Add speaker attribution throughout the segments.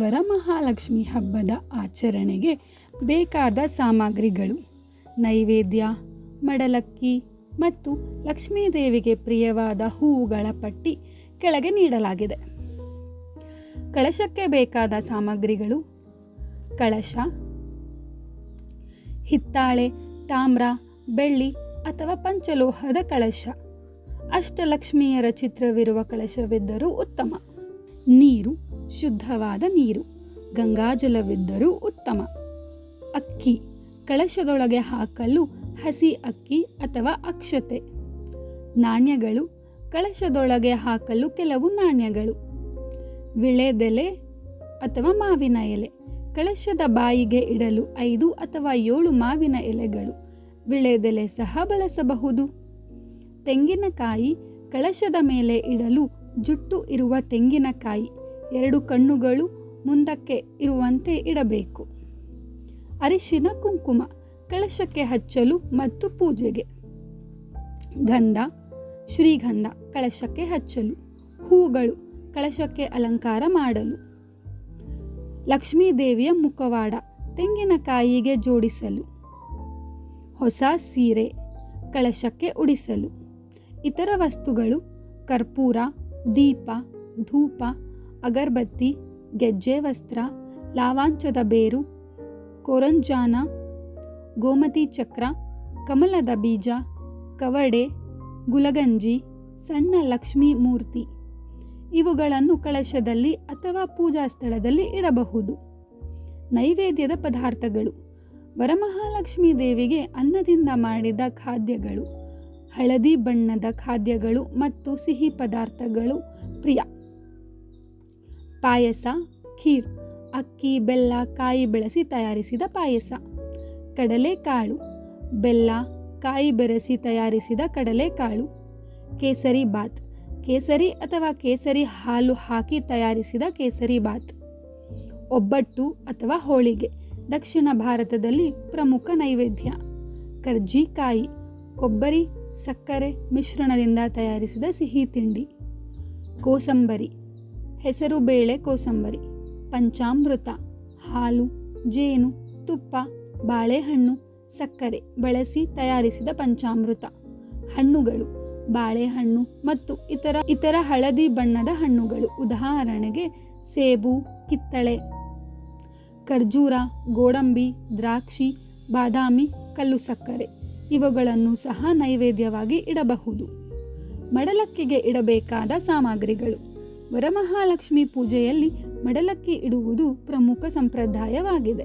Speaker 1: ವರಮಹಾಲಕ್ಷ್ಮಿ ಹಬ್ಬದ ಆಚರಣೆಗೆ ಬೇಕಾದ ಸಾಮಗ್ರಿಗಳು ನೈವೇದ್ಯ, ಮಡಲಕ್ಕಿ ಮತ್ತು ಲಕ್ಷ್ಮೀದೇವಿಗೆ ಪ್ರಿಯವಾದ ಹೂವುಗಳ ಪಟ್ಟಿ ಕೆಳಗೆ ನೀಡಲಾಗಿದೆ. ಕಳಶಕ್ಕೆ ಬೇಕಾದ ಸಾಮಗ್ರಿಗಳು ಕಳಶ, ಹಿತ್ತಾಳೆ, ತಾಮ್ರ, ಬೆಳ್ಳಿ ಅಥವಾ ಪಂಚಲೋಹದ ಕಳಶ. ಅಷ್ಟಲಕ್ಷ್ಮಿಯರ ಚಿತ್ರವಿರುವ ಕಳಶವಿದ್ದರೂ ಉತ್ತಮ. ನೀರು ಶುದ್ಧವಾದ ನೀರು, ಗಂಗಾಜಲವಿದ್ದರೂ ಉತ್ತಮ. ಅಕ್ಕಿ ಕಳಶದೊಳಗೆ ಹಾಕಲು ಹಸಿ ಅಕ್ಕಿ ಅಥವಾ ಅಕ್ಷತೆ. ನಾಣ್ಯಗಳು ಕಳಶದೊಳಗೆ ಹಾಕಲು ಕೆಲವು ನಾಣ್ಯಗಳು. ವಿಳೆದೆಲೆ ಅಥವಾ ಮಾವಿನ ಎಲೆ, ಕಳಶದ ಬಾಯಿಗೆ ಇಡಲು ಐದು ಅಥವಾ ಏಳು ಮಾವಿನ ಎಲೆಗಳು ವಿಳೆದೆಲೆ ಸಹ ಬಳಸಬಹುದು. ತೆಂಗಿನಕಾಯಿ ಕಳಶದ ಮೇಲೆ ಇಡಲು ಜುಟ್ಟು ಇರುವ ತೆಂಗಿನಕಾಯಿ ಎರಡು ಕಣ್ಣುಗಳು ಮುಂದಕ್ಕೆ ಇರುವಂತೆ ಇಡಬೇಕು. ಅರಿಶಿನ ಕುಂಕುಮ, ಕಳಶಕ್ಕೆ ಹಚ್ಚಲು ಮತ್ತು ಪೂಜೆಗೆ. ಗಂಧ, ಶ್ರೀಗಂಧ, ಕಳಶಕ್ಕೆ ಹಚ್ಚಲು. ಹೂಗಳು, ಕಳಶಕ್ಕೆ ಅಲಂಕಾರ ಮಾಡಲು. ಲಕ್ಷ್ಮೀ ದೇವಿಯ ಮುಖವಾಡ, ತೆಂಗಿನಕಾಯಿಗೆ ಜೋಡಿಸಲು. ಹೊಸ ಸೀರೆ, ಕಳಶಕ್ಕೆ ಉಡಿಸಲು. ಇತರ ವಸ್ತುಗಳು, ಕರ್ಪೂರ, ದೀಪ, ಧೂಪ ಅಗರಬತ್ತಿ, ಗೆಜ್ಜೆ ವಸ್ತ್ರ, ಲಾವಾಂಚದ ಬೇರು, ಕೊರಂಜಾನ, ಗೋಮತಿ ಚಕ್ರ, ಕಮಲದ ಬೀಜ, ಕವಡೆ, ಗುಲಗಂಜಿ, ಸಣ್ಣ ಲಕ್ಷ್ಮೀ ಮೂರ್ತಿ. ಇವುಗಳನ್ನು ಕಳಶದಲ್ಲಿ ಅಥವಾ ಪೂಜಾ ಸ್ಥಳದಲ್ಲಿ ಇಡಬಹುದು. ನೈವೇದ್ಯದ ಪದಾರ್ಥಗಳು. ವರಮಹಾಲಕ್ಷ್ಮೀ ದೇವಿಗೆ ಅನ್ನದಿಂದ ಮಾಡಿದ ಖಾದ್ಯಗಳು. ಹಳದಿ ಬಣ್ಣದ ಖಾದ್ಯಗಳು ಮತ್ತು ಸಿಹಿ ಪದಾರ್ಥಗಳು. ಪ್ರಿಯ. ಪಾಯಸ, ಖೀರ್, ಅಕ್ಕಿ, ಬೆಲ್ಲ, ಕಾಯಿ ಬೆಳೆಸಿ ತಯಾರಿಸಿದ ಪಾಯಸ. ಕಡಲೆಕಾಳು, ಬೆಲ್ಲ, ಕಾಯಿ ಬೆರೆಸಿ ತಯಾರಿಸಿದ ಕಡಲೆಕಾಳು. ಕೇಸರಿ ಬಾತ್, ಕೇಸರಿ ಅಥವಾ ಕೇಸರಿ ಹಾಲು ಹಾಕಿ ತಯಾರಿಸಿದ ಕೇಸರಿ ಬಾತ್. ಒಬ್ಬಟ್ಟು ಅಥವಾ ಹೋಳಿಗೆ, ದಕ್ಷಿಣ ಭಾರತದಲ್ಲಿ ಪ್ರಮುಖ ನೈವೇದ್ಯ. ಕರ್ಜಿಕಾಯಿ ಕೊಬ್ಬರಿ, ಸಕ್ಕರೆ ಮಿಶ್ರಣದಿಂದ ತಯಾರಿಸಿದ ಸಿಹಿ ತಿಂಡಿ. ಕೋಸಂಬರಿ ಹೆಸರು ಬೇಳೆ ಕೋಸಂಬರಿ, ಪಂಚಾಮೃತ, ಹಾಲು, ಜೇನು, ತುಪ್ಪ, ಬಾಳೆಹಣ್ಣು, ಸಕ್ಕರೆ ಬಳಸಿ ತಯಾರಿಸಿದ ಪಂಚಾಮೃತ. ಹಣ್ಣುಗಳು, ಬಾಳೆಹಣ್ಣು ಮತ್ತು ಇತರ ಇತರ ಹಳದಿ ಬಣ್ಣದ ಹಣ್ಣುಗಳು. ಉದಾಹರಣೆಗೆ ಸೇಬು, ಕಿತ್ತಳೆ, ಖರ್ಜೂರ, ಗೋಡಂಬಿ, ದ್ರಾಕ್ಷಿ, ಬಾದಾಮಿ, ಕಲ್ಲು ಸಕ್ಕರೆ. ಇವುಗಳನ್ನು ಸಹ ನೈವೇದ್ಯವಾಗಿ ಇಡಬಹುದು. ಮಡಲಕ್ಕಿಗೆ ಇಡಬೇಕಾದ ಸಾಮಗ್ರಿಗಳು. ವರಮಹಾಲಕ್ಷ್ಮಿ ಪೂಜೆಯಲ್ಲಿ ಮಡಲಕ್ಕಿ ಇಡುವುದು ಪ್ರಮುಖ ಸಂಪ್ರದಾಯವಾಗಿದೆ.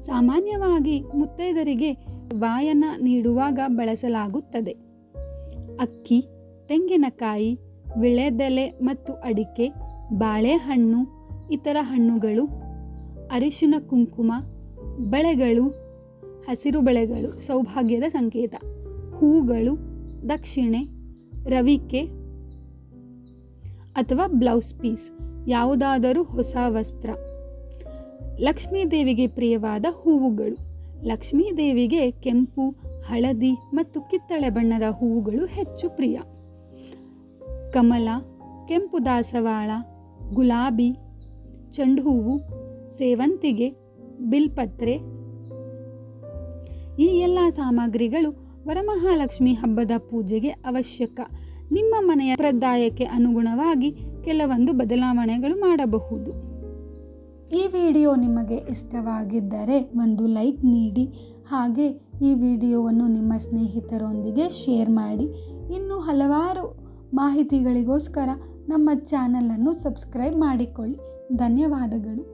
Speaker 1: ಸಾಮಾನ್ಯವಾಗಿ ಮುತ್ತೈದರಿಗೆ ವಾಯನ ನೀಡುವಾಗ ಬಳಸಲಾಗುತ್ತದೆ. ಅಕ್ಕಿ, ತೆಂಗಿನಕಾಯಿ, ವಿಳೆದೆಲೆ ಮತ್ತು ಅಡಿಕೆ, ಬಾಳೆಹಣ್ಣು, ಇತರ ಹಣ್ಣುಗಳು, ಅರಿಶಿನ ಕುಂಕುಮ, ಬಳೆಗಳು, ಹಸಿರು ಬಳೆಗಳು ಸೌಭಾಗ್ಯದ ಸಂಕೇತ. ಹೂಗಳು, ದಕ್ಷಿಣೆ, ರವಿಕೆ ಅಥವಾ ಬ್ಲೌಸ್ ಪೀಸ್, ಯಾವುದಾದರೂ ಹೊಸ ವಸ್ತ್ರ. ಲಕ್ಷ್ಮೀದೇವಿಗೆ ಪ್ರಿಯವಾದ ಹೂವುಗಳು. ಲಕ್ಷ್ಮೀದೇವಿಗೆ ಕೆಂಪು, ಹಳದಿ ಮತ್ತು ಕಿತ್ತಳೆ ಬಣ್ಣದ ಹೂವುಗಳು ಹೆಚ್ಚು ಪ್ರಿಯ. ಕಮಲ, ಕೆಂಪು ದಾಸವಾಳ, ಗುಲಾಬಿ, ಚೆಂಡು ಹೂವು, ಸೇವಂತಿಗೆ, ಬಿಲ್ಪತ್ರೆ. ಈ ಎಲ್ಲ ಸಾಮಗ್ರಿಗಳು ವರಮಹಾಲಕ್ಷ್ಮಿ ಹಬ್ಬದ ಪೂಜೆಗೆ ಅವಶ್ಯಕ. ನಿಮ್ಮ ಮನೆಯ ಸಂಪ್ರದಾಯಕ್ಕೆ ಅನುಗುಣವಾಗಿ ಕೆಲವೊಂದು ಬದಲಾವಣೆಗಳು ಮಾಡಬಹುದು. ಈ ವಿಡಿಯೋ ನಿಮಗೆ ಇಷ್ಟವಾಗಿದ್ದರೆ ಒಂದು ಲೈಕ್ ನೀಡಿ, ಹಾಗೆ ಈ ವಿಡಿಯೋವನ್ನು ನಿಮ್ಮ ಸ್ನೇಹಿತರೊಂದಿಗೆ ಶೇರ್ ಮಾಡಿ. ಇನ್ನೂ ಹಲವಾರು ಮಾಹಿತಿಗಳಿಗೋಸ್ಕರ ನಮ್ಮ ಚಾನಲನ್ನು ಸಬ್ಸ್ಕ್ರೈಬ್ ಮಾಡಿಕೊಳ್ಳಿ. ಧನ್ಯವಾದಗಳು.